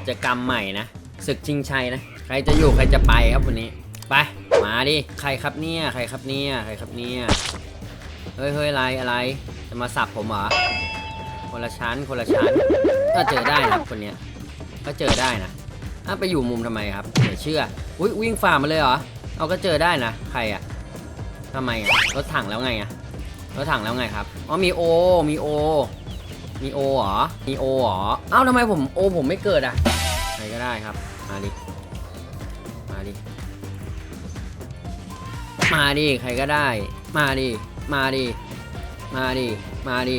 กิจกรรมใหม่นะศึกชิงชัยนะ ใครจะอยู่ใครจะไปครับวันนี้ ไป มาดิ ใครครับเนี่ย ใครครับเนี่ย ใครครับเนี่ย เฮ้ยเฮ้ยอะไร อะไร จะมาสับผมเหรอ คนละชั้น คนละชั้น ก็เจอได้นะคนเนี้ย ก็เจอได้นะอ้าไปอยู่มุมทำไมครับเดี๋ยวเชื่อ อุ้ยวิ่งฝ่ามาเลยเหรอ เอาก็เจอได้นะ ใครอะทำไมอะรถถังแล้วไงอะรถถังแล้วไงครับ อ๋อมีโอ มีโอ มีโอเหรอ มีโอเหรอ เอ้าทำไมผมโอผมไม่เกิดอะ ได้ครับ มาดิ มาดิ มาดิ ใครก็ได้ มาดิ มาดิ มาดิ มาดิ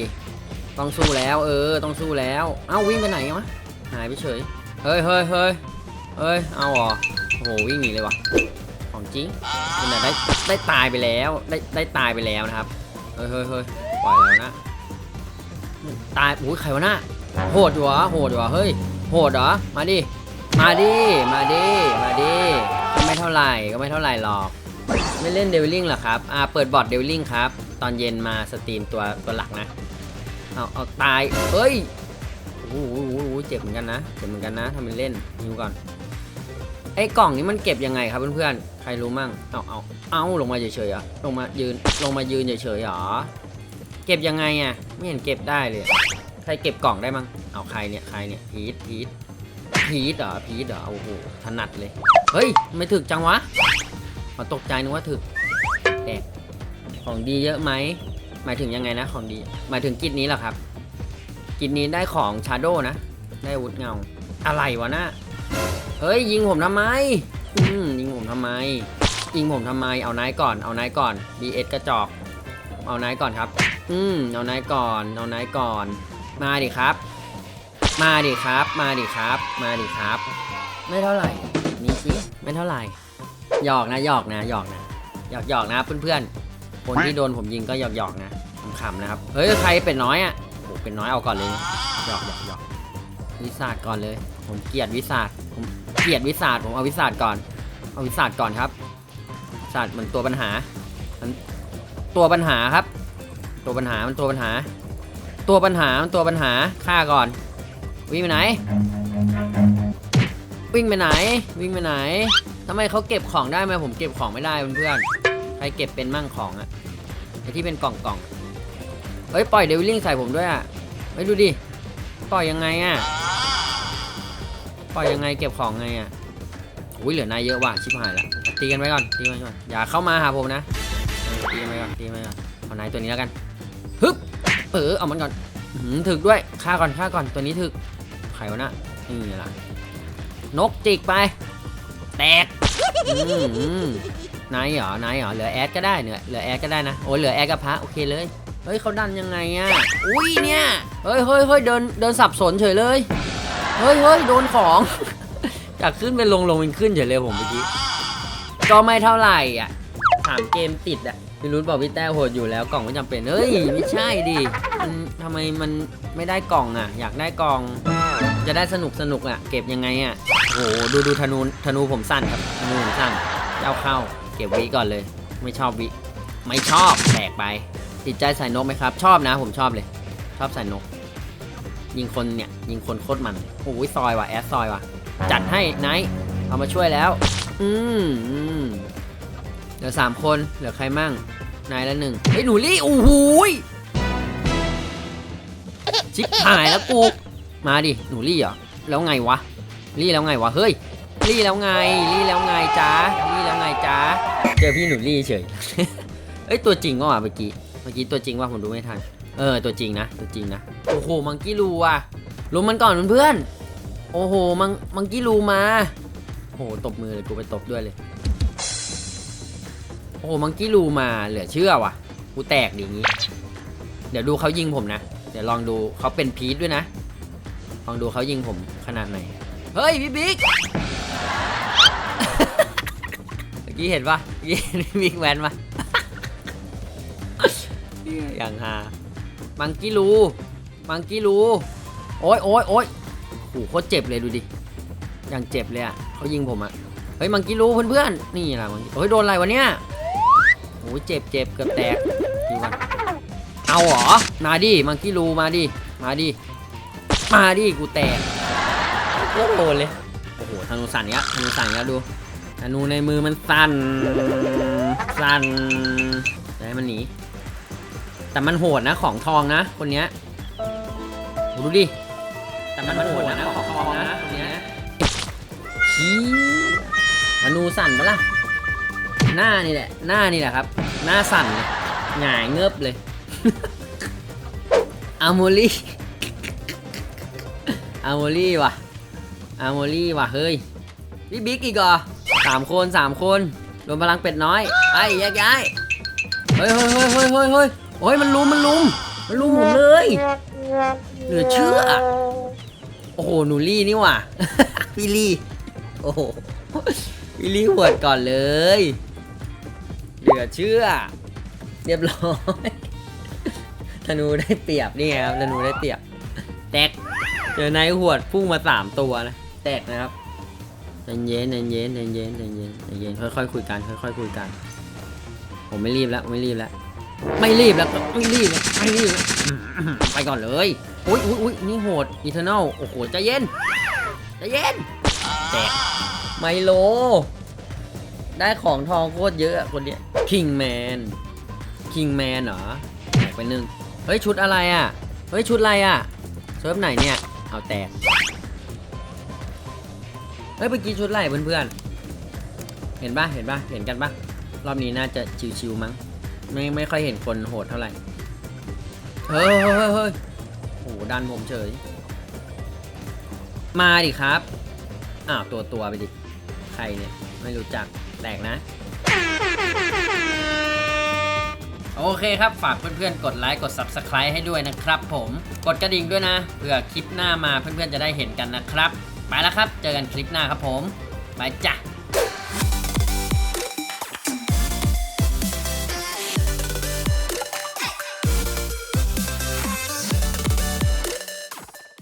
ต้องสู้แล้ว เออ ต้องสู้แล้ว เอ้าวิ่งไปไหนกันวะ หายไปเฉย เฮ้ยเฮ้ยเฮ้ยเฮ้ย เอาหรอโอ้โหวิ่งหนีเลยวะของจริงนี่แหละได้ได้ตายไปแล้ว ได้ได้ตายไปแล้วนะครับ เฮ้ยเฮ้ยเฮ้ยปล่อยแล้วนะ ตายโอ้ยใครวะน่ะโหดอยู่เหรอโหดอยู่เหรอเฮ้ย โหดเหรอ มาดิ มาดิ มาดิ มาดิก็ไม่เท่าไหร่ก็ไม่เท่าไหร่หรอก ไม่เล่นเดวิลลิงเหรอครับ อ่า เปิดบอร์ดเดวิลลิงครับ ตอนเย็นมาสตรีมตัวตัวหลักนะ เอาเอาตายเฮ้ยโอ้โหโอ้โหเจ็บเหมือนกันนะ เจ็บเหมือนกันนะทำเป็นเล่นฮิวก่อน ไอ้กล่องนี้มันเก็บยังไงครับเพื่อนๆ ใครรู้มั่ง เอาเอาเอาลงมาเฉยๆอะลงมายืน ลงมายืนเฉยๆหรอ เก็บยังไงอะ ไม่เห็นเก็บได้เลย ใครเก็บกล่องได้มั้ง เอาใครเนี่ย ใครเนี่ย พีทพีท พีทเหรอพีทเหรอโอ้โหถนัดเลย เฮ้ย ไม่ถึกจังวะขอตกใจนึกว่าถึกแตกของดีเยอะไหมหมายถึงยังไงนะของดี หมายถึงกิจนี้เหรอครับ กิจนี้ได้ของชาโดนะ ได้วุธเงา อะไรวะนะเฮ้ย ยิงผมทำไม อืมยิงผมทำไม ยิงผมทำไม เอานายก่อน เอานายก่อน BS กระจอก เอานายก่อนครับ อืมเอานายก่อน เอานายก่อน มาดิครับ มาดิครับ มาดิครับ มาดิครับ ไม่เท่าไหร่นี่สิไม่เท่าไหร่หยอกนะหยอกนะหยอกนะหยอกหยอกนะเพื่อนๆคนที่โดนผมยิงก็หยอกหยอกนะขำๆนะครับเฮ้ยใครเป็นน้อยอะโอ้เป็นน้อยเอาก่อนเลยหยอกหยอกหยอกวิสาดก่อนเลย ผมเกลียดวิสาดผมเกลียดวิสาดผมเอาวิสาดก่อน เอาวิสาดก่อนครับวิสาดมันตัวปัญหา มันตัวปัญหาครับ ตัวปัญหามันตัวปัญหา ตัวปัญหามันตัวปัญหาฆ่าก่อน วิ่งไปไหน วิ่งไปไหน วิ่งไปไหนทำไมเขาเก็บของได้ไหมผมเก็บของไม่ได้เพื่อนๆใครเก็บเป็นมั่งของอะไอที่เป็นกล่องกล่องเฮ้ยปล่อยเดวิลลิงใส่ผมด้วยอะเฮ้ยดูดิปล่อยยังไงอะปล่อยยังไงเก็บของไงอะอุ้ยเหลือนายเยอะว่ะชิบหายละตีกันไว้ก่อนตีกันไว้ก่อนอย่าเข้ามาหาผมนะตีกันไว้ก่อนตีกันไว้ก่อนเอานายตัวนี้แล้วกันฮึบเออเอามันก่อนถึกด้วยฆ่าก่อนฆ่าก่อนตัวนี้ถึก ไขวะนะ นี่ล่ะ นกจิกไป แตกนายเหรอนายเหรอ เหลือแอดก็ได้เหลือเหลือแอดก็ได้นะ โอ้ยเหลือแอดกับพระโอเคเลย เฮ้ยเขาดันยังไงอะอุ้ยเนี่ย เฮ้ยเฮ้ยเฮ้ยเดินเดินสับสนเฉยเลย เฮ้ยเฮ้ยโดนของ จากขึ้นเป็นลงลงเป็นขึ้นเฉยเลยผมเมื่อกี้ ก็ไม่เท่าไหร่อะถามเกมติดอะพี่รุ้บอกพี่แต้วโหดอยู่แล้วกล่องไม่จำเป็น เฮ้ย ไม่ใช่ดิมันทำไมมันไม่ได้กล่องอะ อยากได้กล่อง จะได้สนุกสนุกอะ เก็บยังไงอะโอ้โหดูดูธนูธนูผมสั้นครับธนูผมสั้นเจ้าเข้า เก็บวิก่อนเลย ไม่ชอบวิ ไม่ชอบแตกไป ติดใจใส่นกไหมครับ ชอบนะ ผมชอบเลย ชอบใส่นก ยิงคนเนี่ย ยิงคนโคตรมันโอ้ยซอยว่ะแอดซอยว่ะ จัดให้ไนท์เอามาช่วยแล้ว อืมอืมเหลือสามคนเหลือใครมั่งนายละหนึ่งเฮ้ยหนูลี่โอ้โหชิบหายแล้วกู มาดิ หนูลี่เหรอ แล้วไงวะลี่แล้วไงวะ เฮ้ยลี่แล้วไงลี่แล้วไงจ้าลี่แล้วไงจ้าเจอพี่หนูลี่เฉย เอ้ยตัวจริงว่ะเมื่อกี้ เมื่อกี้ตัวจริงว่าผมดูไม่ทัน เออตัวจริงนะ ตัวจริงนะ โอ้โห มังกี้รูว่ะลุมมันก่อนเพื่อน โอ้โห มัง มังกี้รูมา โอ้โห ตบมือเลยกูไปตบด้วยเลย โอ้โห มังกี้รูมา เหลือเชื่อว่ะ กูแตกดิงี้ เดี๋ยวดูเขายิงผมนะ เดี๋ยวลองดูเขาเป็นพีทด้วยนะ องดูเขายิงผมขนาดไหน เฮ้ยพี่บิ๊กเมื่อกี้เห็นปะเมื่อกี้เห็นพี่บิ๊กแวนปะอย่างฮามังกี้รูมังกี้รูโอ้ยโอ้ยโอ้ยโอ้โหโคตรเจ็บเลยดูดิ อย่างเจ็บเลยอะเขายิงผมอะ เฮ้ยมังกี้รูเพื่อนๆ นี่แหละมังกี้เฮ้ยโดนอะไรวะเนี่ยโอ้ยเจ็บเจ็บเกือบแตกดูกันเอาเหรอ มาดิมังกี้รูมาดิ มาดิ มาดิกูแตกโคตรโหดเลย โอ้โหธนูสั่นเนี้ยธนูสั่นแล้วดูธนูในมือมันสั่น สั่นจะให้มันหนี แต่มันโหดนะของทองนะ คนเนี้ยดูดิ แต่มันโหดนะของทองนะคนเนี้ยชี้ธนูสั่นปะล่ะ หน้านี่แหละ หน้านี่แหละครับ หน้าสั่นเลยหงายเงือบเลยอาโมลี่ อาโมลี่ว่ะอาโมลี่ว่ะเฮ้ยพี่บิ๊กอีกเหรอสามคนสามคนรวมพลังเป็ดน้อยไอ้แยกย้ายเฮ้ยเฮ้ยเฮ้ยเฮ้ยเฮ้ยเฮ้ยโอ้ยมันลุมมันลุมมันลุมผมเลยเหลือเชื่อโอ้โหหนูลี่นี่ว่ะพี่ลี่โอ้โหพี่ลี่หวดก่อนเลย เหลือเชื่อ เรียบร้อยธนูได้เปรียบนี่ไงครับธนูได้เปรียบแตก เจอนายหวดพุ่งมาสามตัวนะ แตกนะครับใจเย็นใจเย็นใจเย็นใจเย็นใจเย็นค่อยๆคุยกันค่อยๆคุยกัน ผมไม่รีบแล้วไม่รีบแล้วไม่รีบแล้วไม่รีบแล้วไม่รีบแล้วไปก่อนเลยอุ้ยอุ้ยอุ้ยนี่โหดอีเทอร์นลโอ้โหใจเย็นใจเย็นแตกไมโล ได้ของทองโคตรเยอะอะคนเนี้ยคิงแมนคิงแมนเหรอแตกไปหนึ่งเฮ้ยชุดอะไรอะเฮ้ยชุดอะไรอะเซิร์ฟไหนเนี่ย เอาแตก เฮ้ยเมื่อกี้ชุดอะไรเพื่อนๆ เห็นปะเห็นปะเห็นกันปะรอบนี้น่าจะชิวๆมั้ง ไม่ไม่ค่อยเห็นคนโหดเท่าไหร่ เฮ้ยเฮ้ยเฮ้ยเฮ้ยโอ้โหดันผมเฉย มาดิครับ อ้าวตัวตัวไปดิ ใครเนี่ย ไม่รู้จัก แตกนะ โอเคครับฝากเพื่อนๆ กดไลค์กด Subscribe ให้ด้วยนะครับผมกดกระดิ่งด้วยนะเพื่อคลิปหน้ามาเพื่อนๆจะได้เห็นกันนะครับ ไปแล้วครับ เจอกันคลิปหน้าครับผม ไปจ้ะ